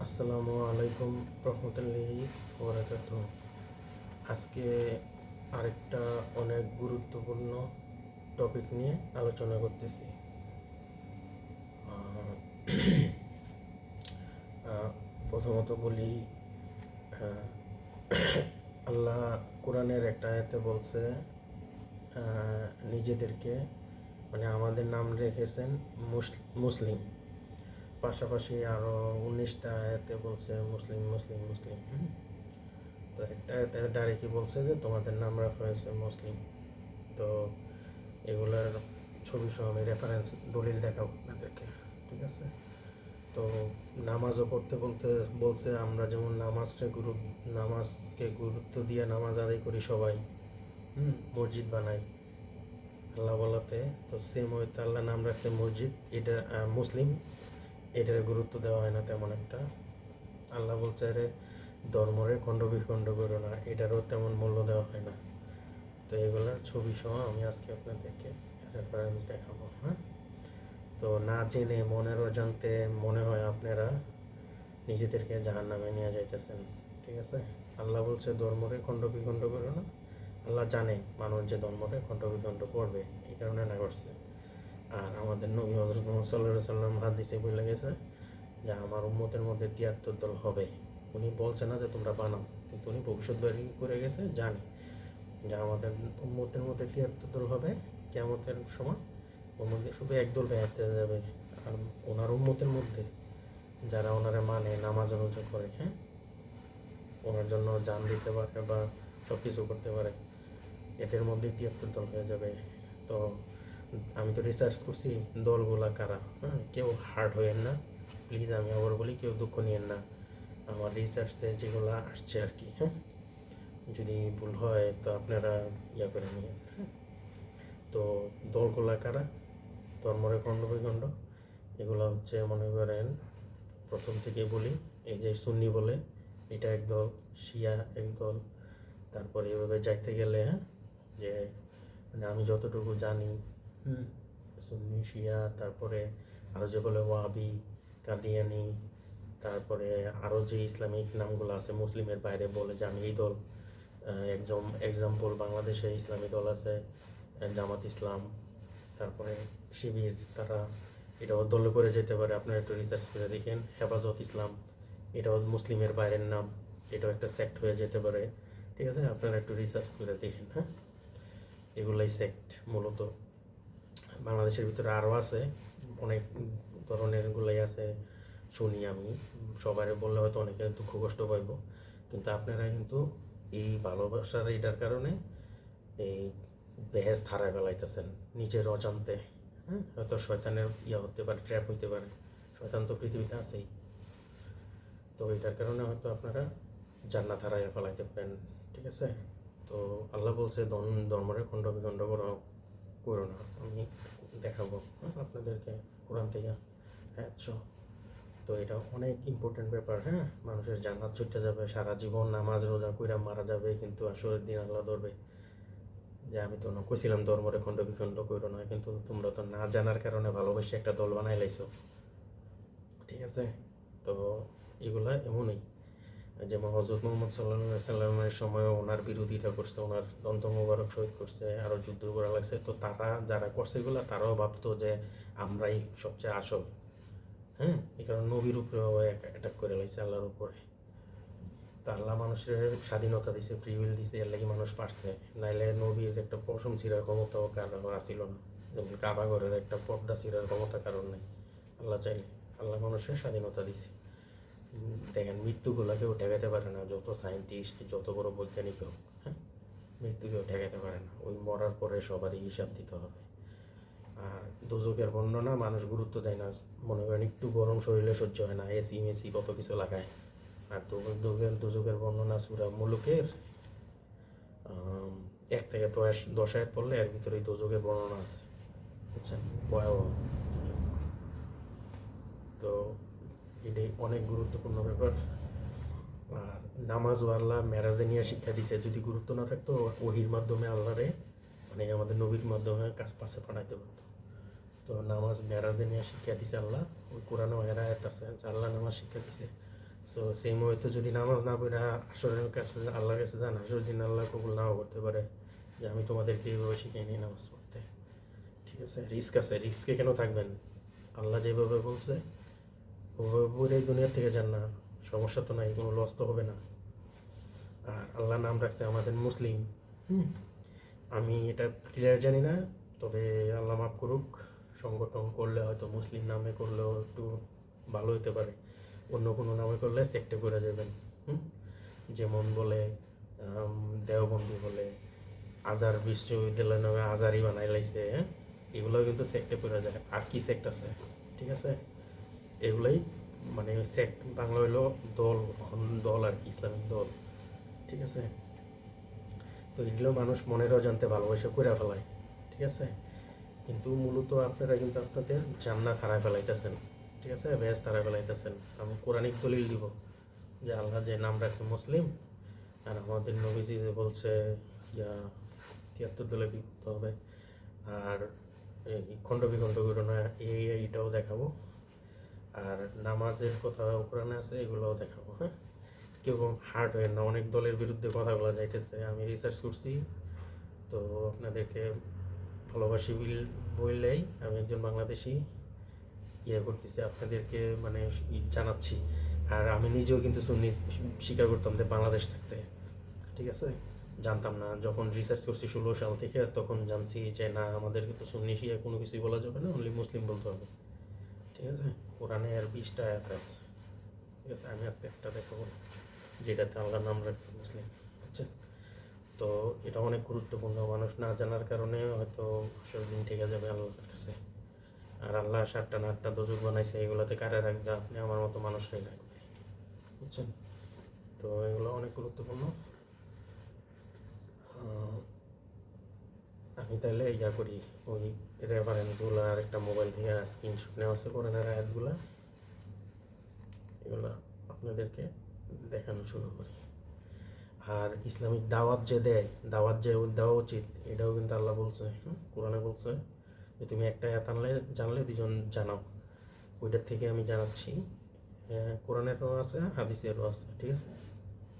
আসসালামু আলাইকুম রহমতুল্লাহি ওবরাকাত আজকে আরেকটা অনেক গুরুত্বপূর্ণ টপিক নিয়ে আলোচনা করতেছি। প্রথমত বলি আল্লাহ কোরআনের একটা আয়াতে বলছে নিজেদেরকে মানে আমাদের নাম রেখেছেন মুস- মুসলিম। পাশাপাশি আরও উনিশটা আয়াতে বলছে মুসলিম মুসলিম মুসলিম। তো একটা আয়াতে ডাইরেক্টই বলছে যে তোমাদের নাম রাখা হয়েছে মুসলিম। তো এগুলার ছবি সহ আমি রেফারেন্স দলিল দেখাবো আপনাদেরকে, ঠিক আছে? তো নামাজও পড়তে বলতে, বলছে আমরা যেমন নামাজটা গুরু নামাজকে গুরুত্ব দিয়ে নামাজ আদায় করি সবাই মসজিদ বানাই। আল্লাহ বলাতে তো সেম হয়তো আল্লাহ নাম রাখছে মসজিদ, এটা মুসলিম। এটার গুরুত্ব দেওয়া হয় না তেমন একটা। আল্লাহ বলছে, আরে, ধর্মরে খণ্ড বিখণ্ড করো না, এটারও তেমন মূল্য দেওয়া হয় না। তো এগুলোর ছবি সহ আমি আজকে আপনাদেরকে রেফারেন্স দেখাবো হ্যাঁ? তো না জেনে, মনের অজান্তে মনে হয় আপনারা নিজেদেরকে জাহান নামে নিয়ে যাইতেছেন, ঠিক আছে? আল্লাহ বলছে, ধর্মরে খণ্ড বিখণ্ড করো না। আল্লাহ জানে মানুষ যে ধর্মরে খণ্ড বিখণ্ড করবে, এই কারণে না করছে। আর আমাদের নবী হজরত মোহাম্মদ সাল্লাহ সাল্লাম হাদিসে বলে গেছে যে, আমার উম্মতের মধ্যে তিয়াত্তর দল হবে। উনি বলছে না যে, তোমরা বানাও। কিন্তু উনি ভবিষ্যৎবাণী করে গেছে, জানে যে, আমাদের উম্মতের মধ্যে তিয়াত্তর দল হবে কেমতের সময়। ওর মধ্যে শুধু একদল বেড়াতে যাবে। আর ওনার উম্মতের মধ্যে যারা ওনারা মানে নামাজ রোজা করে হ্যাঁ? ওনার জন্য জান দিতে পারে বা সব কিছু করতে পারে। এদের মধ্যে তিয়াত্তর দল হয়ে যাবে। তো আমি তো রিসার্চ করছি দলগুলা কারা হ্যাঁ? কেউ হার্ড হয়েন না প্লিজ আমি আবার বলি, কেউ দুঃখ নিয়েন না। আমার রিসার্চে যেগুলো আসছে আর কি হ্যাঁ? যদি ভুল হয় তো আপনারা ইয়া করে নিন হ্যাঁ? তো দলগুলা কারা? ধর্মরে খণ্ড বিখণ্ড, এগুলো হচ্ছে মনে করেন, প্রথম থেকে বলি, এই যে সুন্নি বলে, এটা একদল, শিয়া একদল, তারপরে এভাবে যাইতে গেলে হ্যাঁ? যে মানে আমি যতটুকু জানি সুন্নি, শিয়া, তারপরে আরও যে বলে ওয়াবি, কাদিয়ানি, তারপরে আরও যে ইসলামিক নামগুলো আছে, মুসলিমের বাইরে বলে যে আমি এই দল একজন এক্সাম্পল বাংলাদেশে ইসলামী দল আছে জামাত ইসলাম, তারপরে শিবির, তারা এটাও দলে করে যেতে পারে। আপনারা একটু রিসার্চ করে দেখেন। হেফাজত ইসলাম, এটাও মুসলিমের বাইরের নাম, এটাও একটা সেক্ট হয়ে যেতে পারে। ঠিক আছে? আপনারা একটু রিসার্চ করে দেখেন হ্যাঁ? এগুলাই সেক্ট মূলত। বাংলাদেশের ভিতরে আরও আছে। অনেক ধরনের গুলাই আছে, শুনি আমি। সবাই বললে হয়তো অনেকে দুঃখ কষ্ট পাইব। কিন্তু আপনারা কিন্তু এই ভালোবাসার এটার কারণে এই বেহেস ধারায় বেলাইতেছেন নিজের অজান্তে। হ্যাঁ হয়তো শয়তানের ইয়া হতে পারে ট্র্যাপ হইতে পারে। শয়তান তো পৃথিবীতে আছেই। তো এটার কারণে হয়তো আপনারা জান্নাত হারাইয়া ফেলাইতে পারেন, ঠিক আছে? তো আল্লাহ বলছে ধর্মরে খণ্ড বিখণ্ড করো। করো না আমি দেখাবো আপনাদেরকে কোরআন থেকে। হ্যাঁ তো এটা অনেক ইম্পর্টেন্ট ব্যাপার হ্যাঁ? মানুষের জান্নাত ছুটে যাবে, সারা জীবন নামাজ, রোজা কইরা মারা যাবে, কিন্তু আসরের দিন আল্লাহ ধরবে। যে আমি তো কইছিলাম ধর্মরে খণ্ড বিখণ্ড করো না, কিন্তু তোমরা তো না জানার কারণে ভালোবেসে একটা দল বানাই লাইছো। ঠিক আছে? তো এগুলা এমনই। যেমন হজরত মোহাম্মদ সাল্লাহ সাল্লামের সময় ওনার বিরোধিতা করছে, ওনার দন্ত মোবারক শহীদ করছে আরও যুদ্ধ করা লাগছে। তো তারা যারা করছে এগুলা, তারাও ভাবতো যে আমরাই সবচেয়ে আসল। হ্যাঁ? এই কারণে নবীর উপরেও অ্যাটাক করে লাগছে আল্লাহর উপরে। তো আল্লাহ মানুষের স্বাধীনতা দিছে ফ্রি উইল দিছে, এর লাগি মানুষ পারছে। নাইলে নবীর একটা পশম ছিঁড়ার ক্ষমতাও কারও আসিল না। যেমন কাবা ঘরের একটা পর্দা ছিঁড়ার ক্ষমতা কারণ নেই। আল্লাহ চাইলে, আল্লাহ মানুষের স্বাধীনতা দিছে। দেখেন মৃত্যুগুলা কেউ ঠেকাতে পারে না, যত সায়েন্টিস্ট যত বড় বৈজ্ঞানিক হোক হ্যাঁ? মৃত্যু কেউ ঠেকাতে পারে না। ওই মরার পরে সবারই হিসাব দিতে হবে। আর দুযোগের বর্ণনা মানুষ গুরুত্ব দেয় না। মনে করেন, একটু গরম শরীরে সহ্য হয় না এসি মেসি, কত কিছু লাগায়। আর দুযোগের দুযোগের বর্ণনা সুরা মুলুকের এক থেকে দশ দশ আয়াত পড়লে এর ভিতরে দুযোগের বর্ণনা আছে। বুঝছেন? ভয়াবহ। তো এটাই অনেক গুরুত্বপূর্ণ ব্যাপার। আর নামাজ ও আল্লাহ মেরাজে নিয়ে শিক্ষা দিছে, যদি গুরুত্ব না থাকতো ওহির মাধ্যমে আল্লাহরে মানে আমাদের নবীর মাধ্যমে কাজ পাশে পাঠাইতে পারতো। তো নামাজ মেরাজে নিয়ে শিক্ষা দিছে আল্লাহ, ওই কোরআনে এর আয়াত আছে আল্লাহ নামাজ শিক্ষা দিছে। সো সেই মুহূর্তে যদি নামাজ না পড়ে আসরের কাছে, আল্লাহর কাছে যান আসর দিন আল্লাহ কবুল নাও করতে পারে যে আমি তোমাদেরকে এইভাবে শিখিয়ে নিই নামাজ পড়তে। ঠিক আছে? রিস্ক আছে, রিস্কে কেন থাকবেন? আল্লাহ যেভাবে বলছে পড়ে দুনিয়া থেকে যান না সমস্যা তো নাই কোনো লস তো হবে না। আর আল্লাহ নাম রাখছে আমাদের মুসলিম। আমি এটা ক্লিয়ার জানি না তবে আল্লাহ মাফ করুক সংগঠন করলে হয়তো মুসলিম নামে করলেও একটু ভালো হতে পারে। অন্য কোনো নামে করলে সেক্টে করে যাবেন। যেমন বলে দেওবন্দি বলে আজার বিশ্ববিদ্যালয় নামে আজারি বানাই লাইছে হ্যাঁ? এগুলো কিন্তু সেক্টে করে যায়। আর কি সেক্ট আছে? ঠিক আছে? এগুলাই মানে সেক্ট বাংলা হইল দল দল আর কি, ইসলামিক দল। ঠিক আছে? তো এগুলো মানুষ মনের অজান্তে ভালোবাসা করে ফেলায়। ঠিক আছে? কিন্তু মূলত আপনারা কিন্তু আপনাদের জান্নাত হারায় ফেলাইতেছেন। ঠিক আছে? ব্যাস হারায় ফেলাইতেছেন। আমি কোরআনিক দলিল দিব যে আল্লাহ যে নাম রাখছে মুসলিম, আর আমাদের নবীজি যে বলছে, ইয়া তিয়াত্তর দলে বিভক্ত হবে। আর খণ্ড বিখণ্ড করো না এই, এইটাও দেখাবো। আর নামাজের কথা কোরআনে আছে, এগুলোও দেখাবো হ্যাঁ? কেউ হার্ড হয় না, অনেক দলের বিরুদ্ধে কথা বলা যাইতেছে। আমি রিসার্চ করছি, তো আপনাদেরকে ভালোবাসি বিল, বললেই আমি একজন বাংলাদেশি ইয়ে করতেছি, আপনাদেরকে মানে জানাচ্ছি। আর আমি নিজেও কিন্তু সুন্নি স্বীকার করতাম যে বাংলাদেশ থাকতে, ঠিক আছে? জানতাম না, যখন রিসার্চ করছি ষোলো সাল থেকে, তখন জানছি যে না, আমাদের কিন্তু সুন্নি শিয়া কোনো কিছুই বলা যাবে না অনলি মুসলিম বলতে হবে। ঠিক আছে? কোরআনে আর বিশটা অ্যাপ আছে। ঠিক আছে, আমি আজকে একটা দেখাবো, যেটাতে আল্লাহ নাম রাখছে মুসলিম বুঝছেন তো এটা অনেক গুরুত্বপূর্ণ, মানুষ না জানার কারণে হয়তো দিন ঠিক যাবে আল্লাহর কাছে। আর আল্লাহ সাতটা না আটটা দোজক বানাইছে, এগুলোতে কারে রাখবে? আপনি আমার মতো মানুষরাই রাখবে, বুঝছেন? তো এগুলো অনেক গুরুত্বপূর্ণ। আমি তাহলে ইয়া করি, ওই রেফারেন্সগুলো আর একটা মোবাইল থেকে স্ক্রিনশট নেওয়া আছে কোরআনের আয়াতগুলো এগুলো আপনাদেরকে দেখানো শুরু করি। আর ইসলামিক দাওয়াত যে দেয়, দাওয়াত যে দেওয়া উচিত, এটাও কিন্তু আল্লাহ বলছে কোরআনে বলছে যে তুমি একটা আয়াত আনলে, জানলে দুজন জানাও। ওইটার থেকে আমি জানাচ্ছি। কোরআনেরও আছে, হাদিসেরও আছে, ঠিক আছে?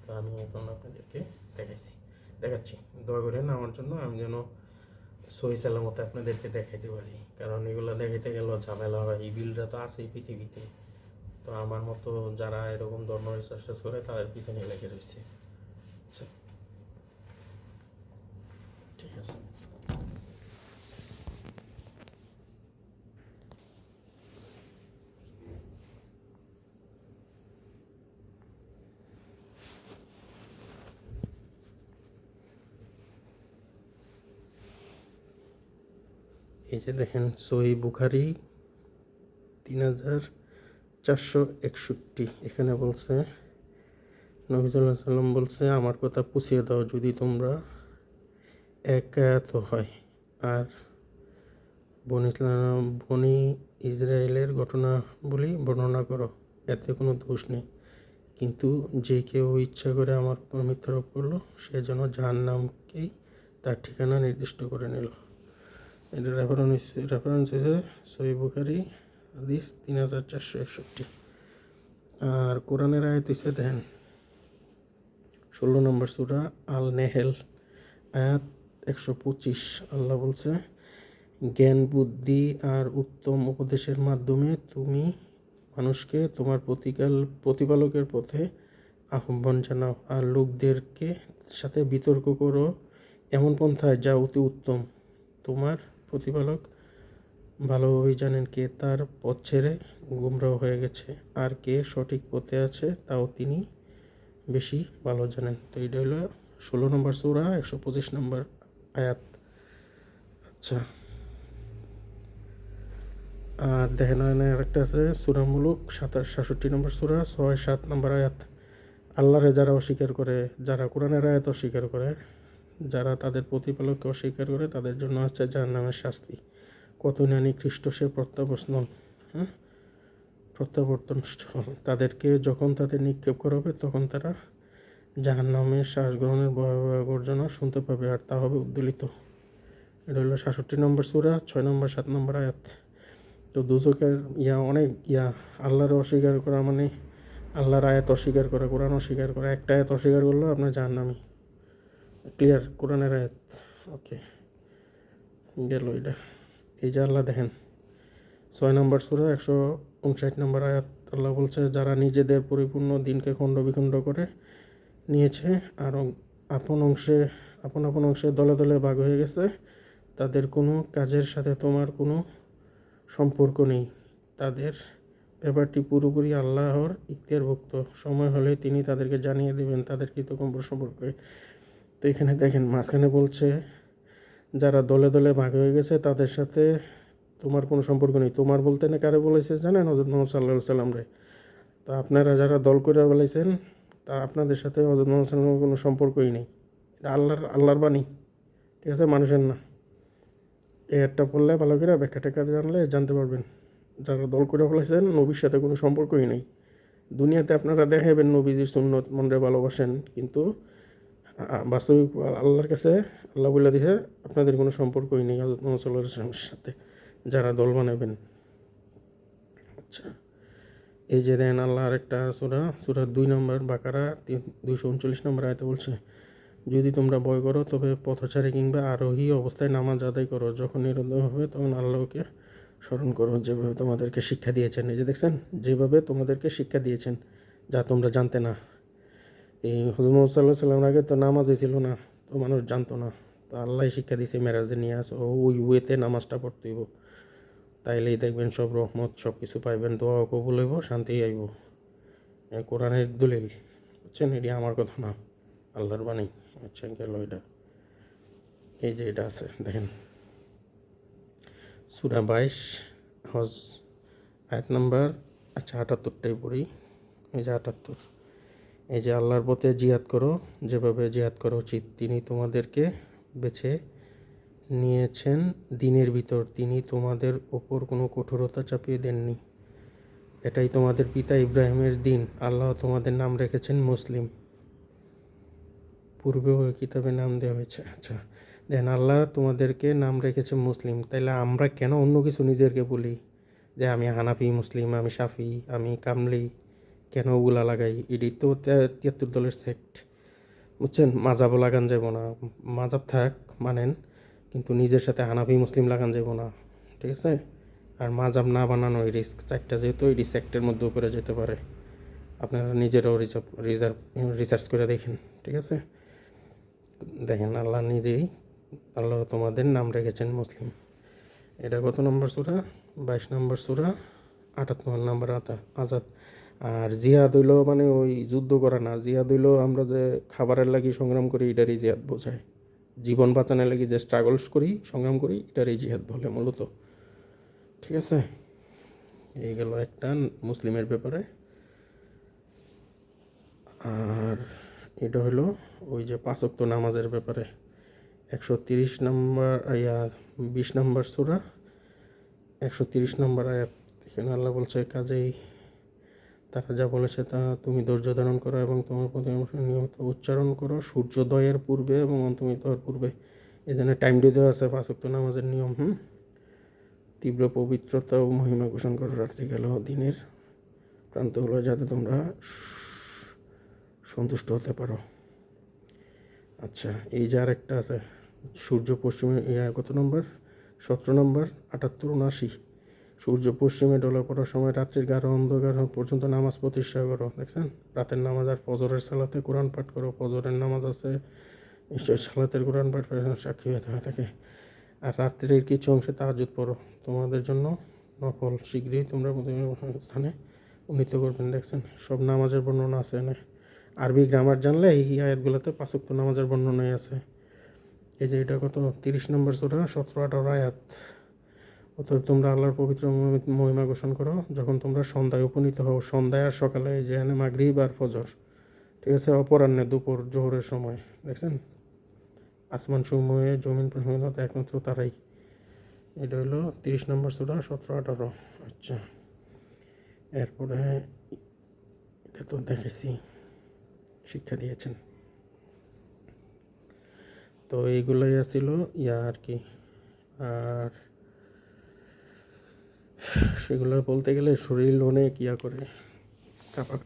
তো আমি এখন আপনাদেরকে দেখাইছি। দেখাচ্ছি। দয়া করেন, আমার জন্য আমি যেন সহি সালামতে আপনাদেরকে দেখাইতে পারি। কারণ এগুলো দেখাইতে গেল ঝামেলা হয়। এই বিলটা তো আছেই পৃথিবীতে। তো আমার মতো যারা এরকম ধর্ম রিসার্চ করে, তাদের পিছনে লেগে রয়েছে। আচ্ছা। ঠিক আছে। এই যে দেখেন, সহি বুখারি তিন হাজার চারশো একষট্টি। এখানে বলছে নবিজুল্লাহ সাল্লাম বলছে, আমার কথা পুষিয়ে দাও যদি তোমরা একাত হয়। আর বন ইসলাম, বনি ইসরায়েলের ঘটনা বলি বর্ণনা করো, এতে কোনো দোষ নেই। কিন্তু যে কেউ ইচ্ছা করে আমার মিথ্যারোপ করল, সে যেন যার নামকেই তার ঠিকানা নির্দিষ্ট করে নিল। এটা রেফারেন্স রেফারেন্স হয়েছে সহি বুখারি, হাদিস তিন হাজার চারশো একষট্টি। আর কোরআনের আয়াত হচ্ছে দেখেন, ষোলো নম্বর সুরা আল নেহেল আয়াত একশো পঁচিশ। আল্লাহ বলছে, জ্ঞান, বুদ্ধি আর উত্তম উপদেশের মাধ্যমে তুমি মানুষকে তোমার প্রতিকাল, প্রতিপালকের পথে আহ্বান জানাও আর লোকদেরকে সাথে বিতর্ক করো এমন পন্থায় যা অতি উত্তম। তোমার প্রতিপালক ভালোভাবেই জানেন কে তার পথ ছেড়ে গুমরাহ হয়ে গেছে আর কে সঠিক পথে আছে, তাও তিনি বেশি ভালো জানেন। তো এটা হলো ষোলো নম্বর সূরা, একশো পঁচিশ নম্বর আয়াত। আচ্ছা। আর দেখেন আর একটা আছে সুরামূলক সাতাশ, সাতষট্টি নম্বর সুরা, ছয়, সাত নম্বর আয়াত। আল্লাহরে যারা অস্বীকার করে, যারা কোরআনের আয়াত অস্বীকার করে যারা তাদের প্রতিপালককে অস্বীকার করে তাদের জন্য আছে যার নামের শাস্তি। কত না নিকৃষ্ট সে প্রত্যাবর্তন হ্যাঁ? প্রত্যাবর্তন তাদেরকে যখন তাদের নিক্ষেপ করা হবে, তখন তারা জাহান নামে শ্বাস গ্রহণের ভয়াবহ গর্জনা শুনতে পাবে আর তা হবে উদ্দোলিত। এটা হলো সাতষট্টি নম্বর সুরা, ছয় নম্বর, সাত নম্বর আয়াত। তো দুচকের ইয়া অনেক ইয়া, আল্লাহর অস্বীকার করা মানে আল্লাহর আয়াত অস্বীকার করা, কোরআন অস্বীকার করা। একটা আয়াত অস্বীকার করলেও আপনার জাহান্নামি। ক্লিয়ার কোরআনের আয়াত ওকে গেল এটা এই যে আল্লাহ দেখেন, ছয় নম্বর সুরা, একশো উনষাট নম্বর আয়াত আল্লাহ বলছে, যারা নিজেদের পরিপূর্ণ দিনকে খণ্ড বিখণ্ড করে নিয়েছে, আর আপন অংশে, আপন আপন অংশে দলে দলে ভাগ হয়ে গেছে, তাদের কোনো কাজের সাথে তোমার কোনো সম্পর্ক নেই। তাদের ব্যাপারটি পুরোপুরি আল্লাহর ইখতিয়ারভুক্ত। সময় হলে তিনি তাদেরকে জানিয়ে দেবেন, তাদের কৃতকম্প সম্পর্কে। এখানে দেখেন, মাঝখানে বলছে, যারা দলে দলে ভাগ হয়ে গেছে, তাদের সাথে তোমার কোনো সম্পর্ক নেই। তোমার বলতে না কারে বলেছে জানেন? হজরত মোহাম্মদ সাল্লাহ সাল্লাম রে। তা আপনারা যারা দল করে বলেছেন, তা আপনাদের সাথে হজরত মোহাম্মদ সাল্লামের কোনো সম্পর্কই নেই। এটা আল্লাহর আল্লাহর বাণী। ঠিক আছে? মানুষের না। এই একটা পড়লে ভালো করে ব্যাখ্যা টেকা জানলে জানতে পারবেন। যারা দল করে বলেছেন, নবীর সাথে কোনো সম্পর্কই নেই। দুনিয়াতে আপনারা দেখাবেন নবীজির সুন্নত মনরে ভালোবাসেন, কিন্তু বাস্তবিক আল্লাহর কাছে আল্লাহ বলে দিছে, আপনাদের কোনো সম্পর্কই নেই হযরত মুহাম্মদ আলাইহি সাথে। যারা দল বানাবেন। আচ্ছা এই যে দেন আল্লাহর একটা সুরা সুরা দুই নম্বর বাকারা দুইশো উনচল্লিশ নম্বর আয়তে বলছে, যদি তোমরা ভয় করো, তবে পথচারী কিংবা আরোহী অবস্থায় নামাজ আদায় করো। যখন নিরুদ্ধ হবে, তখন আল্লাহকে স্মরণ করো, যেভাবে তোমাদেরকে শিক্ষা দিয়েছেন। এই যে দেখছেন, যেভাবে তোমাদেরকে শিক্ষা দিয়েছেন, যা তোমরা জানতে না। এই হজরত সাল্লাহ সাল্লামের আগে তো নামাজই ছিল না, তো মানুষ জানতো না। তো আল্লাহ শিক্ষা দিয়েছে মেরাজে নিয়ে আস ওই ওয়েতে নামাজটা পড়তে হইব। তাইলেই দেখবেন সব রহমত সব কিছু পাইবেন দোয়া কবুল হইব শান্তি আইব কোরআনের দলিল, বুঝছেন? এটি আমার কথা না, আল্লাহর বাণী। আচ্ছা গেল এটা। এই যে এটা আছে, দেখেন। সুরা বাইশ, হজ, আয়াত নাম্বার আচ্ছা আটাত্তরটাই পড়ি। এই যে আটাত্তর। এই যে আল্লাহর পথে জিহাদ করো, যেভাবে জিহাদ করা উচিত, তিনি তোমাদেরকে বেছে নিয়েছেন দিনের ভিতর। তিনি তোমাদের ওপর কোনো কঠোরতা চাপিয়ে দেননি। এটাই তোমাদের পিতা ইব্রাহিমের দিন। আল্লাহ তোমাদের নাম রেখেছেন মুসলিম। পূর্বেও ওই কিতাবে নাম দেওয়া হয়েছে। আচ্ছা দেন আল্লাহ তোমাদেরকে নাম রেখেছে মুসলিম। তাইলে আমরা কেন অন্য কিছু নিজেরকে বলি? যে আমি হানাফি মুসলিম, আমি সাফি, আমি কামলি কেন ওগুলা লাগাই? এটি তো তিয়াত্তর দলের সেক্ট বুঝছেন? মাজাবও লাগান যাব না। মাজাব থাক, মানেন, কিন্তু নিজের সাথে হানাফি, মুসলিম লাগান যাব না। ঠিক আছে? আর মাজাব না বানানো এই রিস্ক চারটা যেহেতু এটি সেক্টের মধ্যে উপরে যেতে পারে। আপনারা নিজেরাও রিজার্ভ রিজার্ভ রিসার্চ করে দেখেন। ঠিক আছে? দেখেন, আল্লাহ নিজেই, আল্লাহ তোমাদের নাম রেখেছেন মুসলিম। এটা কত নম্বর সুরা? বাইশ নম্বর সুরা? আটাত্তর নম্বর আতা আজাদ। আর জিহাদ হইল মানে ওই যুদ্ধ করা না। জিহাদ হইল আমরা যে খাবারের লাগি সংগ্রাম করি, এটারই জিহাদ বোঝায়। জীবন বাঁচানোর লাগি যে স্ট্রাগলস করি, সংগ্রাম করি, এটারই জিহাদ বলে মূলত। ঠিক আছে? এই গেল একটা মুসলিমের ব্যাপারে। আর এটা হলো ওই যে পাঁচক্ত নামাজের ব্যাপারে। একশো তিরিশ নম্বর ইয়া বিশ নম্বর সুরা। একশো তিরিশ নম্বর আয়াত। এখানে আল্লাহ বলছে, কাজেই তারা যা বলেছে তা তুমি ধৈর্য ধারণ করো এবং তোমার প্রতি নিয়মিত উচ্চারণ করো। সূর্যোদয়ের পূর্বে এবং অন্তমিত হওয়ার পূর্বে। এই জন্য টাইম দেওয়া আছে পাঁচক্ত নামাজের নিয়ম, হুম? তীব্র পবিত্রতা ও মহিমা ঘোষণ করো রাত্রি গেল, দিনের প্রান্ত হলো যাতে তোমরা সন্তুষ্ট হতে পারো। আচ্ছা এই যে আরেকটা আছে, সূর্য পশ্চিমে কত নম্বর সতেরো নম্বর আটাত্তর উনআশি। সূর্য পশ্চিমে ডলার পড়ার সময় রাত্রির গাঢ় অন্ধকার হওয়া পর্যন্ত নামাজ প্রতিষ্ঠা করো, দেখছেন? রাতের নামাজ আর ফজরের সালাতে কোরআন পাঠ করো, ফজরের নামাজ আছে ঈশ্বর সালাতের কোরআন পাঠ করে সাক্ষী হতে হয়ে থাকে আর রাত্রির কিছু অংশে তাহাজুদ পড়ো, তোমাদের জন্য নকল শীঘ্রই তোমরা স্থানে উন্নীত করবেন, দেখছেন? সব নামাজের বর্ণনা আছে এনে আরবি গ্রামার জানলে এই আয়াতগুলোতে পাঁচক্ত নামাজের বর্ণনাই আছে। এই যে এটা কত? তিরিশ নম্বর সুরা, সতেরো আঠারো আয়াত। অতএব তোমরা আল্লাহর পবিত্র মহিমা ঘোষণ করো, যখন তোমরা সন্ধ্যায় উপনীত হও। সন্ধ্যায় আর সকালে এই যে এখানে মাগরিব আর ফজর। ঠিক আছে? অপরাহ্নে দুপুর জোহরের সময়। দেখছেন? আসমান সমূহে জমিন প্রসঙ্গত একমাত্র তারাই। এটা হলো তিরিশ নম্বর সুরা, সতেরো, আঠারো। আচ্ছা। এরপরে এটা তো দেখেছি। শিক্ষা দিয়েছেন। তো এইগুলোই আছিল ইয়া আর কি? আর এগুলো বলতে গেলে শরীর অনেক ইয়া করে? কাঁপা?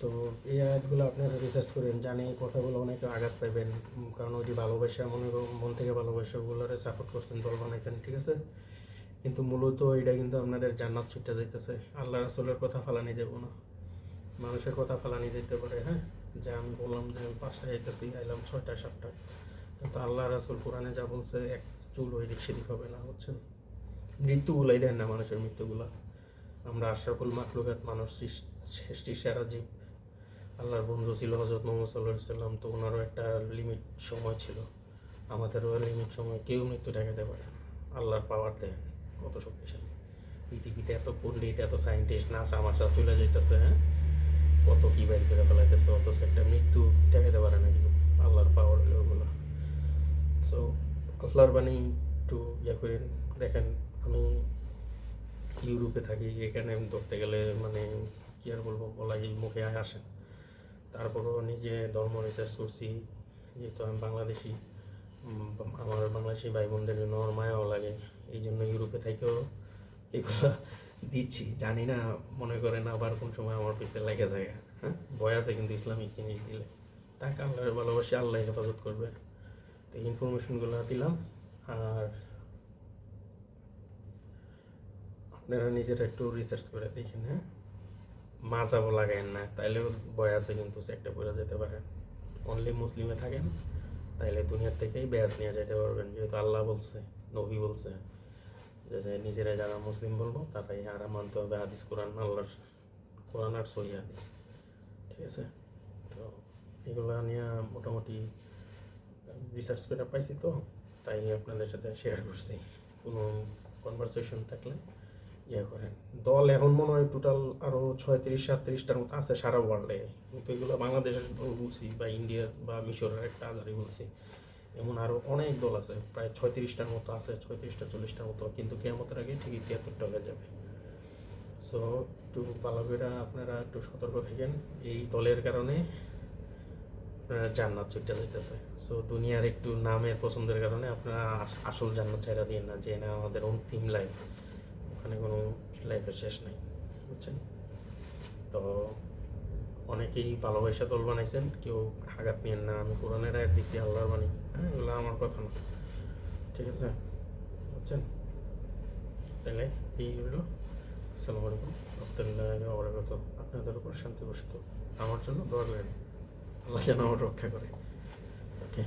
তো এই আয়াতগুলো আপনারা রিসার্চ করেন জানি কথাগুলো অনেকে আঘাত পাইবেন উম, কারণ ওইটি ভালোবাসা মনে মন থেকে ভালোবাসা ওগুলোরে সাপোর্ট করছেন দল বানাইছেন ঠিক আছে? কিন্তু মূলত এটা কিন্তু আপনাদের জান্নাত ছুটতে যাইতেছে। আল্লাহ রাসুলের কথা ফালানি যাব না। মানুষের কথা ফালানি যেতে পারে হ্যাঁ? যে আমি বললাম যে আমি পাঁচটায় যাইতেছি আইলাম ছয়টা সাতটা কিন্তু আল্লাহ রাসুল কোরআনে যা বলছে, এক চুল ওই দিক সেদিক হবে না, বুঝছেন? মৃত্যুগুলাই দেন না মানুষের মৃত্যুগুলা। আমরা আশরাফুল মাকলুকাত মানুষ সৃষ- সৃষ্টির সেরা জীব। আল্লাহর বন্ধু ছিল হজরত মোহাম্মদ সাল্লাহ সাল্লাম, তো ওনারও একটা লিমিট সময় ছিল। আমাদেরও লিমিট সময়, কেউ মৃত্যু ঠেকাতে পারে না। আল্লাহর পাওয়ার দেয় কত শক্তিশালী। পৃথিবীতে এত পণ্ডিত, এত সায়েন্টিস্ট নাসা মাসা চলে যাইতেছে হ্যাঁ? কত কি বাইর করে ফেলাইতেছে, অথচ একটা মৃত্যু ঠেকাতে পারে না কিন্তু। আল্লাহর পাওয়ার হলো ওগুলো। সো আল্লাহর বাণী একটু ইয়ে করে দেখেন, আমি ইউরোপে থাকি, এখানে ধরতে গেলে মানে কি আর বলব বলাই মুখে আয় আসে তারপরও নিজে ধর্ম রিসার্চ করছি, যেহেতু আমি বাংলাদেশি আমার বাংলাদেশি ভাই বোনদের জন্য আমার মায়াও লাগে, এই জন্য ইউরোপে থেকেও এগুলো দিচ্ছি। জানি না, মনে করেন আবার কোন সময় আমার পিছিয়ে লেগে যায়। হ্যাঁ ভয় আছে কিন্তু ইসলামিক জিনিস দিলে। তাকে আল্লাহর ভালোবাসি, আল্লাহ হেফাজত করবে। তো ইনফরমেশনগুলো দিলাম। আর আপনারা নিজেরা একটু রিসার্চ করে দেখেন হ্যাঁ? মাজাবও লাগায়েন না, তাইলেও ভয় আছে কিন্তু একটা পড়ে যেতে পারেন অনলি মুসলিমে থাকেন, তাইলে দুনিয়ার থেকেই ব্যাস নিয়ে যেতে পারবেন। যেহেতু আল্লাহ বলছে, নবী বলছে, যে নিজেরা যারা মুসলিম বলব, তারাই আর মানতে হবে। হাদিস, কোরআন, আল্লাহর, কোরআন আর সহি হাদিস। ঠিক আছে? তো এগুলো নিয়ে মোটামুটি রিসার্চ করে পাইছি তো, তাই আপনাদের সাথে শেয়ার করছি। কোনো কনভারসেশন থাকলে ইয়ে করেন। দল এখন মনে হয় টোটাল আরও ছয়ত্রিশ, সাতত্রিশটার মতো আছে সারা ওয়ার্ল্ডে কিন্তু এগুলো বাংলাদেশের দল বলছি বা ইন্ডিয়ার বা মিশরের একটা আজারি বলছি। এমন আরও অনেক দল আছে, প্রায় ছয়ত্রিশটার মতো আছে, ছয়ত্রিশটা, চল্লিশটার মতো। কিন্তু কেমতের আগে ঠিকই তিয়াত্তরটা হয়ে যাবে। সো একটু ভালো করে আপনারা একটু সতর্ক থাকেন। এই দলের কারণে জান্নাত ছুটতে যাইতেছে। সো দুনিয়ার একটু নামের পছন্দের কারণে আপনারা আস- আসল জান্নাত ছাড়া দিয়ে না, যে না আমাদের অন্তিম লাইফ ওখানে কোনো লাইফের শেষ নাই, বুঝছেন? তো অনেকেই ভালোবাসা দল বানাইছেন, কেউ আঘাত নিয়েন না, আমি কোরআনের আয়াত দিছি, আল্লাহর বাণী। হ্যাঁ এগুলো আমার কথা না। ঠিক আছে? বুঝছেন? তাহলে এই হলো আসসালামু আলাইকুম। রহমতুল্লাহ আপনাদের উপর শান্তি বসিত আমার জন্য দোয়া আল্লাহ যেন আমার রক্ষা করে ওকে